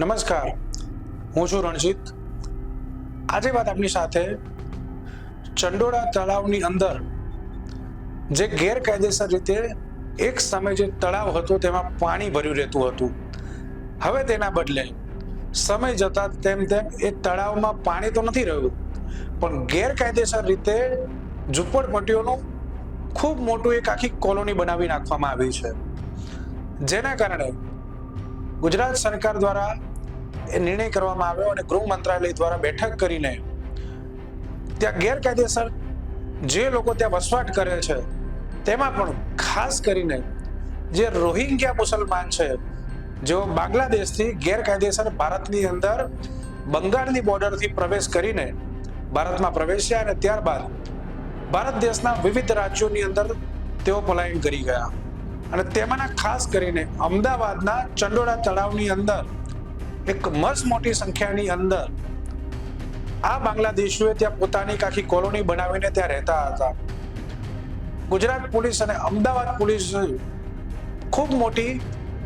નમસ્કાર. હું છું રણજીત. આજે વાત આપની સાથે ચંડોળા તળાવની અંદર જે ગેરકાયદેસર રીતે એક સમય જે તળાવ હતો તેમાં પાણી ભર્યું રહેતું હતું. હવે તેના બદલે સમય જતા તેમ તેમ એ તળાવમાં પાણી તો નથી રહ્યું, પણ ગેરકાયદેસર રીતે ઝૂંપડપટ્ટીઓનું ખૂબ મોટું એક આખી કોલોની બનાવી નાખવામાં આવી છે. જેના કારણે ગુજરાત સરકાર દ્વારા એ નિર્ણય કરવામાં આવ્યો અને ગૃહ મંત્રાલય દ્વારા બેઠક કરીને ત્યાં ગેરકાયદેસર જે લોકો ત્યાં વસવાટ કરે છે, તેમાં પણ ખાસ કરીને જે રોહિંગ્યા મુસલમાન છે, જેઓ બાંગ્લાદેશથી ગેરકાયદેસર ભારતની અંદર બંગાળની બોર્ડરથી પ્રવેશ કરીને ભારતમાં પ્રવેશ્યા અને ત્યારબાદ ભારત દેશના વિવિધ રાજ્યોની અંદર તેઓ પલાયન કરી ગયા. અને તેમાંના ખાસ કરીને અમદાવાદના ચંડોળા તળાવની અંદર એક મસ્ત મોટી સંખ્યાની અંદર આ બાંગ્લાદેશીઓએ ત્યાં પોતાની આખી કોલોની બનાવીને ત્યાં રહેતા હતા. ગુજરાત પોલીસ અને અમદાવાદ પોલીસ ખૂબ મોટી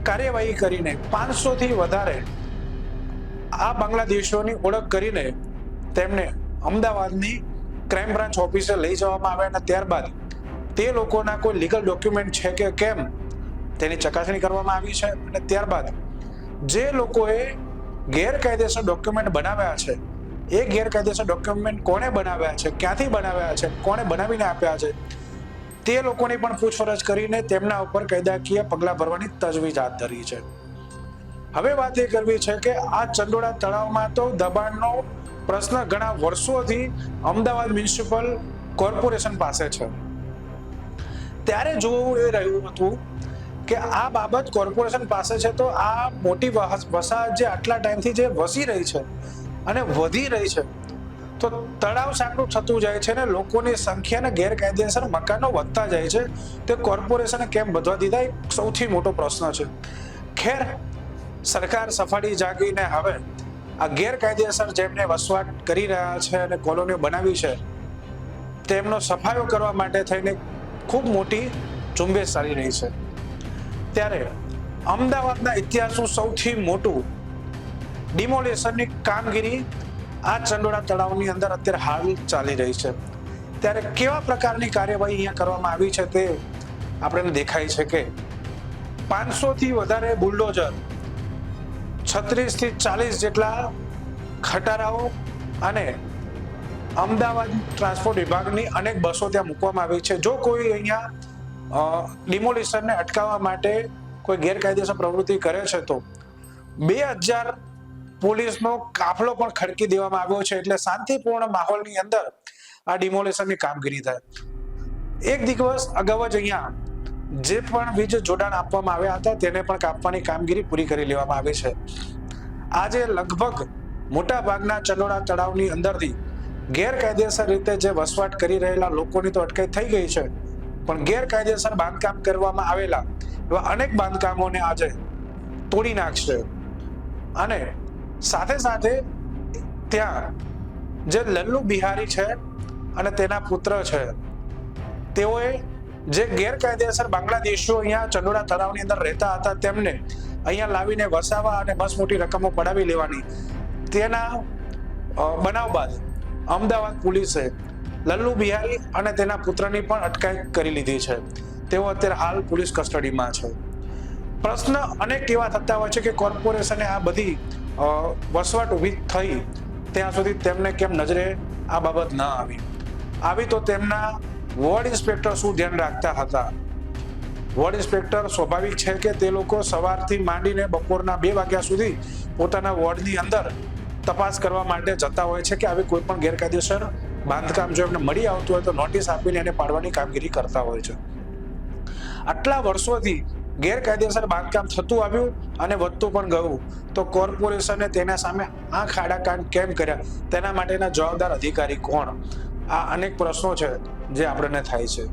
કાર્યવાહી કરીને પાંચસો થી વધારે આ બાંગ્લાદેશીઓની ઓળખ કરીને તેમને અમદાવાદની ક્રાઇમ બ્રાન્ચ ઓફિસે લઈ જવામાં આવ્યા અને ત્યારબાદ તે લોકોના કોઈ લીગલ ડોક્યુમેન્ટ છે કે કેમ તેની ચકાસણી કરવામાં આવી છે અને ત્યારબાદ જે લોકોએ ગેરકાયદેસર ડોક્યુમેન્ટ બનાવ્યા છે. એ ગેરકાયદેસર ડોક્યુમેન્ટ કોણે બનાવ્યા છે? ક્યાંથી બનાવ્યા છે? કોણે બનાવીને આપ્યા છે? તે લોકોની પણ પૂછપરછ કરીને તેમના ઉપર કાયદાકીય પગલાં ભરવાની તજવીજ હાથ ધરી છે. હવે વાત એ કરવી છે કે આ ચંડોળા તળાવમાં તો દબાણનો પ્રશ્ન ઘણા વર્ષોથી અમદાવાદ મ્યુનિસિપલ કોર્પોરેશન પાસે છે. ત્યારે જોવું એ રહ્યું હતું કે આ બાબત કોર્પોરેશન પાસે છે, તો આ મોટી વસાહત જે આટલા ટાઈમથી જે વસી રહી છે અને વધી રહી છે, તો તળાવ સાંકડું થતું જાય છે ને લોકોની સંખ્યા અને ગેરકાયદેસર મકાનો વધતા જાય છે, તે કોર્પોરેશને કેમ વધવા દીધા? એ સૌથી મોટો પ્રશ્ન છે. ખેર સરકાર સફાળી જાગીને હવે આ ગેરકાયદેસર જેમને વસવાટ કરી રહ્યા છે અને કોલોનીઓ બનાવી છે, તેમનો સફાયો કરવા માટે થઈને ખૂબ મોટી ઝુંબેશ ચાલી રહી છે. ત્યારે અમદાવાદના ઇતિહાસનું સૌથી મોટું ડિમોલેશનની કામગીરી આ ચંડોળા તળાવની અંદર અત્યારે હાલ ચાલી રહી છે. ત્યારે કેવા પ્રકારની કાર્યવાહી અહીંયા કરવામાં આવી છે તે આપણને દેખાય છે કે પાંચસોથી વધારે બુલડોઝર, છત્રીસથી ચાલીસ જેટલા ખટારાઓ અને અમદાવાદ ટ્રાન્સપોર્ટ વિભાગની અનેક બસો ત્યાં મૂકવામાં આવી છે. જો કોઈ અહીંયા ડિમોલિશનને અટકાવવા માટે કોઈ ગેરકાયદેસર પ્રવૃત્તિ કરે છે તો? બે હજાર પોલીસનો કાફલો પણ ખડકી દેવામાં આવ્યો છે એટલે શાંતિપૂર્ણ માહોલની અંદર આ ડિમોલેશનની કામગીરી થાય. એક દિવસ અગાઉ જ અહીંયા જે પણ વીજ જોડાણ આપવામાં આવ્યા હતા તેને પણ કાપવાની કામગીરી પૂરી કરી લેવામાં આવી છે. આજે લગભગ મોટા ભાગના ચંડોળા તળાવની અંદરથી ગેરકાયદેસર રીતે જે વસવાટ કરી રહેલા લોકોની તો અટકાઈ થઈ ગઈ છે. પણ ગેરકાયદેસર બાંધકામ કરવામાં આવેલા એવા અનેક બાંધકામોને આજે તોડી નાખશે. અને સાથે સાથે ત્યાં જે લલ્લુ બિહારી છે અને તેના પુત્ર છે, તેઓએ જે ગેરકાયદેસર બાંગ્લાદેશીઓ અહીંયા ચંડોળા તળાવની અંદર રહેતા હતા, તેમને અહીંયા લાવીને વસાવા અને બસ મોટી રકમો પડાવી લેવાની. તેના બનાવ બાદ અમદાવાદ પોલીસે લલ્લુ બિહારી અને તેના પુત્રની પણ અટકાયત કરી લીધી છે. તેઓ અત્યારે હાલ પોલીસ કસ્ટડીમાં છે. પ્રશ્ન અનેક એવા થતા હોય છે કે કોર્પોરેશને આ બધી વસવાટ ઊભી થઈ ત્યાં સુધી તેમને કેમ નજરે આ બાબત ન આવી? આવી તો તેમના વોર્ડ ઇન્સ્પેક્ટર શું ધ્યાન રાખતા હતા? વોર્ડ ઇન્સ્પેક્ટર સ્વાભાવિક છે કે તે લોકો સવારથી માંડીને બપોરના બે વાગ્યા સુધી પોતાના વોર્ડની અંદર તપાસ કરવા માટે જતા હોય છે કે આવી કોઈ પણ ગેરકાયદેસર બાંધકામ જો એમને મળી આવતું હોય તો નોટિસ આપીને એને પાડવાની કામગીરી કરતા હોય છે. આટલા વર્ષોથી ગેરકાયદેસર બાંધકામ થતું આવ્યું અને વધતું પણ ગયું. તો કોર્પોરેશને તેના સામે આંખ આડા કાન કેમ કર્યા? તેના માટેના જવાબદાર અધિકારી કોણ? આ અનેક પ્રશ્નો છે જે આપણને થાય છે.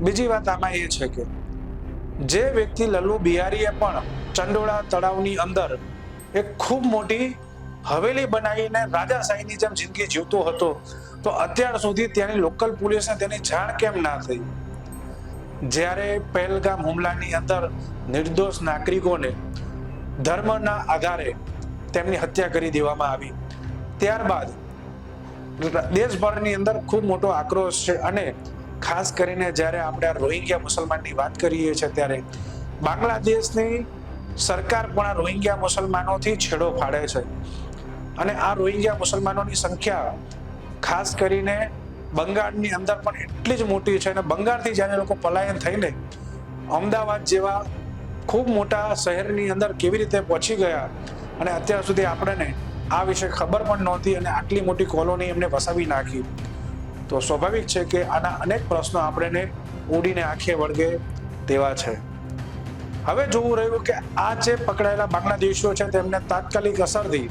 બીજી વાત આમાં એ છે કે જે વ્યક્તિ લલ્લુ બિહારીએ પણ ચંડોળા તળાવની અંદર એક ખૂબ મોટી હવેલી બનાવીને રાજાશાહીની જેમ જિંદગી જીવતો હતો, તો અત્યાર સુધી ત્યાંની લોકલ પોલીસને તેની જાણ કેમ ના થઈ? જ્યારે પહેલગામ હુમલાની અંદર નિર્દોષ નાગરિકોને ધર્મના આધારે તેમની હત્યા કરી દેવામાં આવી, ત્યારબાદ દેશભરની અંદર ખૂબ મોટો આક્રોશ છે અને ખાસ કરીને જ્યારે આપણે આ રોહિંગ્યા મુસલમાનની વાત કરીએ છીએ ત્યારે બાંગ્લાદેશની સરકાર પણ આ રોહિંગ્યા મુસલમાનોથી છેડો ફાડે છે. અને આ રોહિંગ્યા મુસલમાનોની સંખ્યા ખાસ કરીને બંગાળની અંદર પણ એટલી જ મોટી છે અને બંગાળથી જ્યારે લોકો પલાયન થઈને અમદાવાદ જેવા ખૂબ મોટા શહેરની અંદર કેવી રીતે પહોંચી ગયા અને અત્યાર સુધી આપણને આ વિશે ખબર પણ નહોતી અને આટલી મોટી કોલોની એમને વસાવી નાખી. તો સ્વાભાવિક છે કે આના અનેક પ્રશ્નો આપણને ઉડીને આંખે વળગે તેવા છે. હવે જોવું રહ્યું કે આ જે પકડાયેલા બાંગ્લાદેશીઓ છે તેમને તાત્કાલિક અસરથી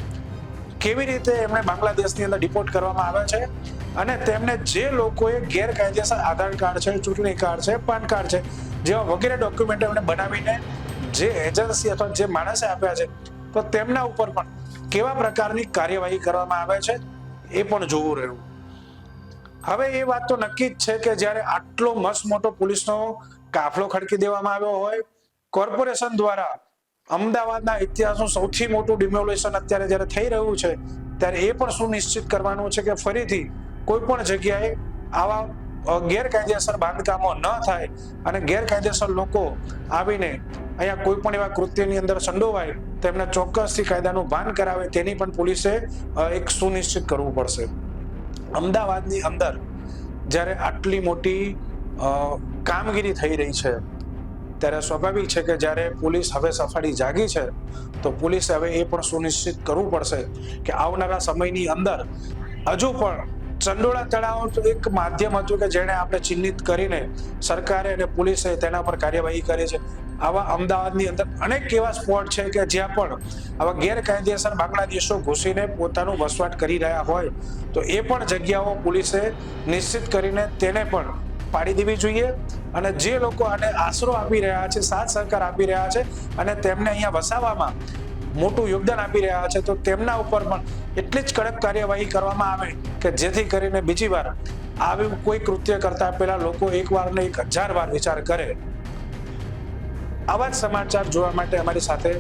કેવી રીતે એમને બાંગ્લાદેશની અંદર ડિપોર્ટ કરવામાં આવે છે? અને તેમને જે લોકોએ ગેરકાયદેસર આધાર કાર્ડ છે, ચૂંટણી કાર્ડ છે, પાન કાર્ડ છે, જેવા વગેરે ડોક્યુમેન્ટ એમને બનાવીને જે એજન્સી અથવા જે માણસે આપ્યા છે, તો તેમના ઉપર પણ કેવા પ્રકારની કાર્યવાહી કરવામાં આવે છે એ પણ જોવું રહ્યું. હવે એ વાત તો નક્કી જ છે કે જ્યારે આટલો મસ્ત મોટો પોલીસનો કાફલો ખડકી દેવામાં આવ્યો હોય, કોર્પોરેશન દ્વારા અમદાવાદના ઇતિહાસનું સૌથી મોટું ડિમોલેશન અત્યારે જ્યારે થઈ રહ્યું છે, ત્યારે એ પણ સુનિશ્ચિત કરવાનું છે કે ફરીથી કોઈ પણ જગ્યાએ આવા ગેરકાયદેસર બાંધકામો ન થાય અને ગેરકાયદેસર લોકો આવીને અહીંયા કોઈ પણ એવા કૃત્યની અંદર સંડોવાય તેમને ચોક્કસથી કાયદાનું ભાન કરાવે તેની પણ પોલીસે એક સુનિશ્ચિત કરવું પડશે. અમદાવાદની અંદર જ્યારે આટલી મોટી કામગીરી થઈ રહી છે ત્યારે સ્વાભાવિક છે કે જ્યારે પોલીસ હવે સફાળી જાગી છે, તો પોલીસે હવે એ પણ સુનિશ્ચિત કરવું પડશે કે આવનારા સમયની અંદર હજુ પણ ચંડોળા તળાવ એક માધ્યમ હતું કે જેણે આપણે ચિહ્નિત કરીને સરકારે અને પોલીસે તેના પર કાર્યવાહી કરી છે. આવા અમદાવાદની અંદર અનેક એવા સ્પોટ છે કે જ્યાં પણ આવા ગેરકાયદેસર બાંગ્લાદેશો ઘૂસીને પોતાનું વસવાટ કરી રહ્યા હોય, તો એ પણ જગ્યાઓ પોલીસે નિશ્ચિત કરીને તેને પણ પાડી દેવી જોઈએ અને જે લોકો આને આશરો આપી રહ્યા છે, સાથ સહકાર આપી રહ્યા છે અને તેમને અહીંયા વસાવવામાં મોટું યોગદાન આપી રહ્યા છે, તો તેમના ઉપર પણ એટલી જ કડક કાર્યવાહી કરવામાં આવે કે જેથી કરીને બીજી વાર આવી કોઈ કૃત્ય કરતા પહેલા લોકો એક વાર ને એક હજાર વાર વિચાર કરે. આવા જ સમાચાર જોવા માટે અમારી સાથે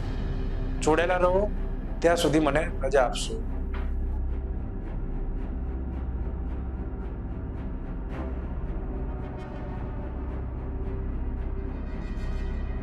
જોડેલા રહો. ત્યાં સુધી મને રજા આપશો.